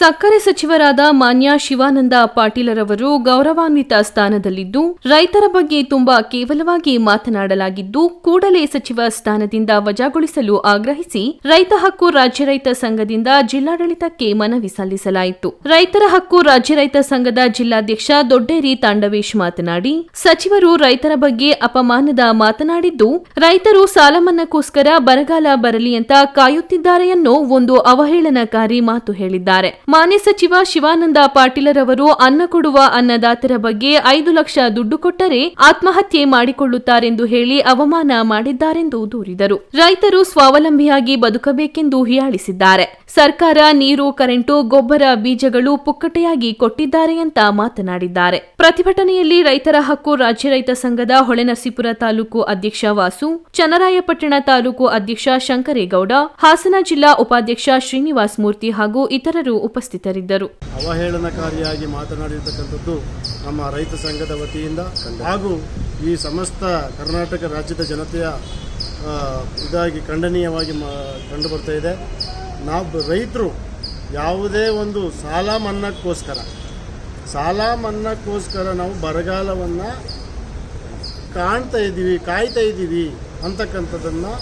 ಸಕ್ಕರೆ ಸಚಿವರಾದ ಮಾನ್ಯ ಶಿವಾನಂದ ಪಾಟೀಲರವರು ಗೌರವಾನ್ವಿತ ಸ್ಥಾನದಲ್ಲಿದ್ದು, ರೈತರ ಬಗ್ಗೆ ತುಂಬಾ ಕೇವಲವಾಗಿ ಮಾತನಾಡಲಾಗಿದ್ದು, ಕೂಡಲೇ ಸಚಿವ ಸ್ಥಾನದಿಂದ ವಜಾಗೊಳಿಸಲು ಆಗ್ರಹಿಸಿ ರೈತ ಹಕ್ಕು ರಾಜ್ಯ ರೈತ ಸಂಘದಿಂದ ಜಿಲ್ಲಾಡಳಿತಕ್ಕೆ ಮನವಿ ಸಲ್ಲಿಸಲಾಯಿತು. ರೈತರ ಹಕ್ಕು ರಾಜ್ಯ ರೈತ ಸಂಘದ ಜಿಲ್ಲಾಧ್ಯಕ್ಷ ದೊಡ್ಡೇರಿ ತಾಂಡವೇಶ್ ಮಾತನಾಡಿ, ಸಚಿವರು ರೈತರ ಬಗ್ಗೆ ಅಪಮಾನದ ಮಾತನಾಡಿದ್ದು, ರೈತರು ಸಾಲಮನ್ನಾಕ್ಕೋಸ್ಕರ ಬರಗಾಲ ಬರಲಿ ಅಂತ ಕಾಯುತ್ತಿದ್ದಾರೆ ಅನ್ನೋ ಒಂದು ಅವಹೇಳನಕಾರಿ ಮಾತು ಹೇಳಿದ್ದಾರೆ. ಮಾನ್ಯ ಸಚಿವ ಶಿವಾನಂದ ಪಾಟೀಲರವರು ಅನ್ನ ಕೊಡುವ ಅನ್ನದಾತರ ಬಗ್ಗೆ ಐದು ಲಕ್ಷ ದುಡ್ಡು ಕೊಟ್ಟರೆ ಆತ್ಮಹತ್ಯೆ ಮಾಡಿಕೊಳ್ಳುತ್ತಾರೆಂದು ಹೇಳಿ ಅವಮಾನ ಮಾಡಿದ್ದಾರೆಂದು ದೂರಿದರು. ರೈತರು ಸ್ವಾವಲಂಬಿಯಾಗಿ ಬದುಕಬೇಕೆಂದು ಹೀಯಾಳಿಸಿದ್ದಾರೆ. ಸರ್ಕಾರ ನೀರು, ಕರೆಂಟು, ಗೊಬ್ಬರ, ಬೀಜಗಳು ಪುಕ್ಕಟೆಯಾಗಿ ಕೊಟ್ಟಿದ್ದಾರೆ ಅಂತ ಮಾತನಾಡಿದ್ದಾರೆ. ಪ್ರತಿಭಟನೆಯಲ್ಲಿ ರೈತರ ಹಕ್ಕು ರಾಜ್ಯ ರೈತ ಸಂಘದ ಹೊಳೆನರಸೀಪುರ ತಾಲೂಕು ಅಧ್ಯಕ್ಷ ವಾಸು, ಚನ್ನರಾಯಪಟ್ಟಣ ತಾಲೂಕು ಅಧ್ಯಕ್ಷ ಶಂಕರೇಗೌಡ, ಹಾಸನ ಜಿಲ್ಲಾ ಉಪಾಧ್ಯಕ್ಷ ಶ್ರೀನಿವಾಸ್ ಮೂರ್ತಿ ಹಾಗೂ ಇತರರು ಉಪಸ್ಥಿತರಿದ್ದರು. ಅವಹೇಳನಕಾರಿಯಾಗಿ ಮಾತನಾಡಿರ್ತಕ್ಕಂಥದ್ದು ನಮ್ಮ ರೈತ ಸಂಘದ ವತಿಯಿಂದ ಹಾಗೂ ಈ ಸಮಸ್ತ ಕರ್ನಾಟಕ ರಾಜ್ಯದ ಜನತೆಯ ಇದಾಗಿ ಖಂಡನೀಯವಾಗಿ ಕಂಡು ಬರ್ತಾ ಇದೆ. ನಾವು ರೈತರು ಯಾವುದೇ ಒಂದು ಸಾಲ ಮನ್ನಾಕ್ಕೋಸ್ಕರ ಸಾಲ ಮನ್ನಾಕ್ಕೋಸ್ಕರ ನಾವು ಬರಗಾಲವನ್ನು ಕಾಣ್ತಾ ಇದ್ದೀವಿ, ಕಾಯ್ತಾ ಇದ್ದೀವಿ ಅಂತಕ್ಕಂಥದ್ದನ್ನು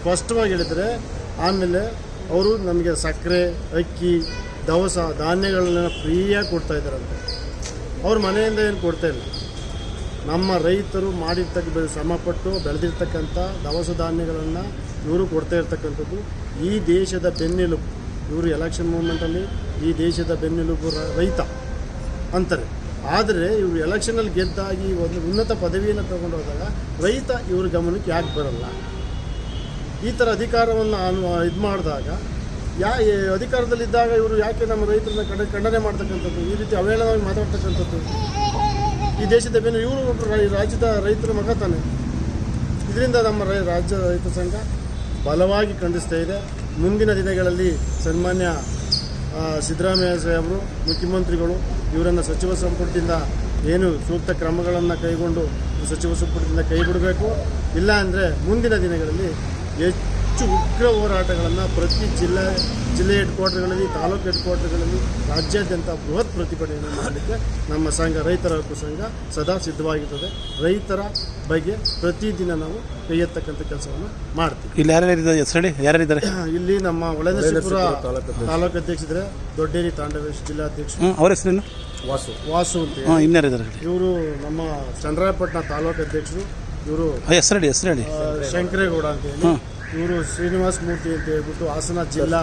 ಸ್ಪಷ್ಟವಾಗಿ ಹೇಳಿದರೆ ಆಮೇಲೆ ಅವರು ನಮಗೆ ಸಕ್ಕರೆ, ಅಕ್ಕಿ ದವಸ ಧಾನ್ಯಗಳನ್ನ ಫ್ರೀಯಾಗಿ ಕೊಡ್ತಾ ಇದ್ದಾರಂತೆ. ಅವ್ರ ಮನೆಯಿಂದ ಏನು ಕೊಡ್ತಾ ಇಲ್ಲ. ನಮ್ಮ ರೈತರು ಮಾಡಿರ್ತಕ್ಕ ಶ್ರಮಪಟ್ಟು ಬೆಳೆದಿರ್ತಕ್ಕಂಥ ದವಸ ಧಾನ್ಯಗಳನ್ನು ಇವರು ಕೊಡ್ತಾ ಇರ್ತಕ್ಕಂಥದ್ದು. ಈ ದೇಶದ ಬೆನ್ನೆಲುಬು, ಇವರು ಎಲೆಕ್ಷನ್ ಮೂಮೆಂಟಲ್ಲಿ ಈ ದೇಶದ ಬೆನ್ನೆಲುಬು ರೈತ ಅಂತಾರೆ. ಆದರೆ ಇವರು ಎಲೆಕ್ಷನಲ್ಲಿ ಗೆದ್ದಾಗಿ ಒಂದು ಉನ್ನತ ಪದವಿಯನ್ನು ತಗೊಂಡು ಹೋದಾಗ ರೈತ ಇವ್ರ ಗಮನಕ್ಕೆ ಯಾಕೆ ಬರಲ್ಲ? ಈ ಥರ ಅಧಿಕಾರವನ್ನು ಇದು ಮಾಡಿದಾಗ ಯಾ ಅಧಿಕಾರದಲ್ಲಿದ್ದಾಗ ಇವರು ಯಾಕೆ ನಮ್ಮ ರೈತರನ್ನ ಕಡೆ ಖಂಡನೆ ಮಾಡ್ತಕ್ಕಂಥದ್ದು? ಈ ರೀತಿ ಅವೇಳನವಾಗಿ ಮಾತಾಡ್ತಕ್ಕಂಥದ್ದು. ಈ ದೇಶದ ಬೆನ್ನು ಇವರು ರಾಜ್ಯದ ರೈತರ ಮಗ ತಾನೆ. ಇದರಿಂದ ನಮ್ಮ ರಾಜ್ಯ ರೈತ ಸಂಘ ಬಲವಾಗಿ ಖಂಡಿಸ್ತಾ ಇದೆ. ಮುಂದಿನ ದಿನಗಳಲ್ಲಿ ಸನ್ಮಾನ್ಯ ಸಿದ್ದರಾಮಯ್ಯ ಸಾಹೇಬರು ಮುಖ್ಯಮಂತ್ರಿಗಳು, ಇವರನ್ನು ಸಚಿವ ಸಂಪುಟದಿಂದ ಏನು ಸೂಕ್ತ ಕ್ರಮಗಳನ್ನು ಕೈಗೊಂಡು ಸಚಿವ ಸಂಪುಟದಿಂದ ಕೈ ಬಿಡಬೇಕು. ಇಲ್ಲ ಅಂದರೆ ಮುಂದಿನ ದಿನಗಳಲ್ಲಿ ಹೆಚ್ಚು ಉಗ್ರ ಹೋರಾಟಗಳನ್ನು ಪ್ರತಿ ಜಿಲ್ಲಾ ಜಿಲ್ಲೆ ಹೆಡ್ ಕ್ವಾರ್ಟರ್ಗಳಲ್ಲಿ ತಾಲೂಕು ಹೆಡ್ ಕ್ವಾರ್ಟರ್ಗಳಲ್ಲಿ ರಾಜ್ಯಾದ್ಯಂತ ಬೃಹತ್ ಪ್ರತಿಭಟನೆ ಮಾಡಲಿಕ್ಕೆ ನಮ್ಮ ಸಂಘ ರೈತರ ಹಕ್ಕು ಸಂಘ ಸದಾ ಸಿದ್ಧವಾಗಿರ್ತದೆ. ರೈತರ ಬಗ್ಗೆ ಪ್ರತಿದಿನ ನಾವು ಕೈ ಎತ್ತಕ್ಕಂಥ ಕೆಲಸವನ್ನು ಮಾಡ್ತೀವಿ. ಇಲ್ಲಿ ಯಾರ್ಯಾರಿದ್ದಾರೆ? ಯಾರ್ಯಾರಿದ್ದಾರೆ ಇಲ್ಲಿ ನಮ್ಮ ಒಳನರಸೀಪುರ ತಾಲೂಕು ಅಧ್ಯಕ್ಷಿದ್ರೆ ದೊಡ್ಡೇರಿ ತಾಂಡವೇಶ್ ಜಿಲ್ಲಾಧ್ಯಕ್ಷ ಅವರ ಅವ್ರ ಹೆಸರೇನು? ವಾಸು. ವಾಸು ಅಂತ ಇನ್ಯಾರಿದ್ದಾರೆ ಇವರು ನಮ್ಮ ಚಂದ್ರಾಯಪಟ್ಟಣ ತಾಲೂಕು ಅಧ್ಯಕ್ಷರು. ಇವರು ಹೆಸರಡಿ ಹೆಸರು ಹೇಳಿ ಹೆಸರು ಹೇಳಿ. ಶಂಕರೇಗೌಡ ಅಂತ ಹೇಳಿ. ಇವರು ಶ್ರೀನಿವಾಸ ಮೂರ್ತಿ ಅಂತ ಹೇಳ್ಬಿಟ್ಟು ಹಾಸನ ಜಿಲ್ಲಾ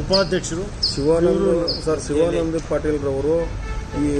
ಉಪಾಧ್ಯಕ್ಷರು. ಶಿವಾನಂದ ಸರ್ ಶಿವಾನಂದ ಪಾಟೀಲ್ ರವರು ಈ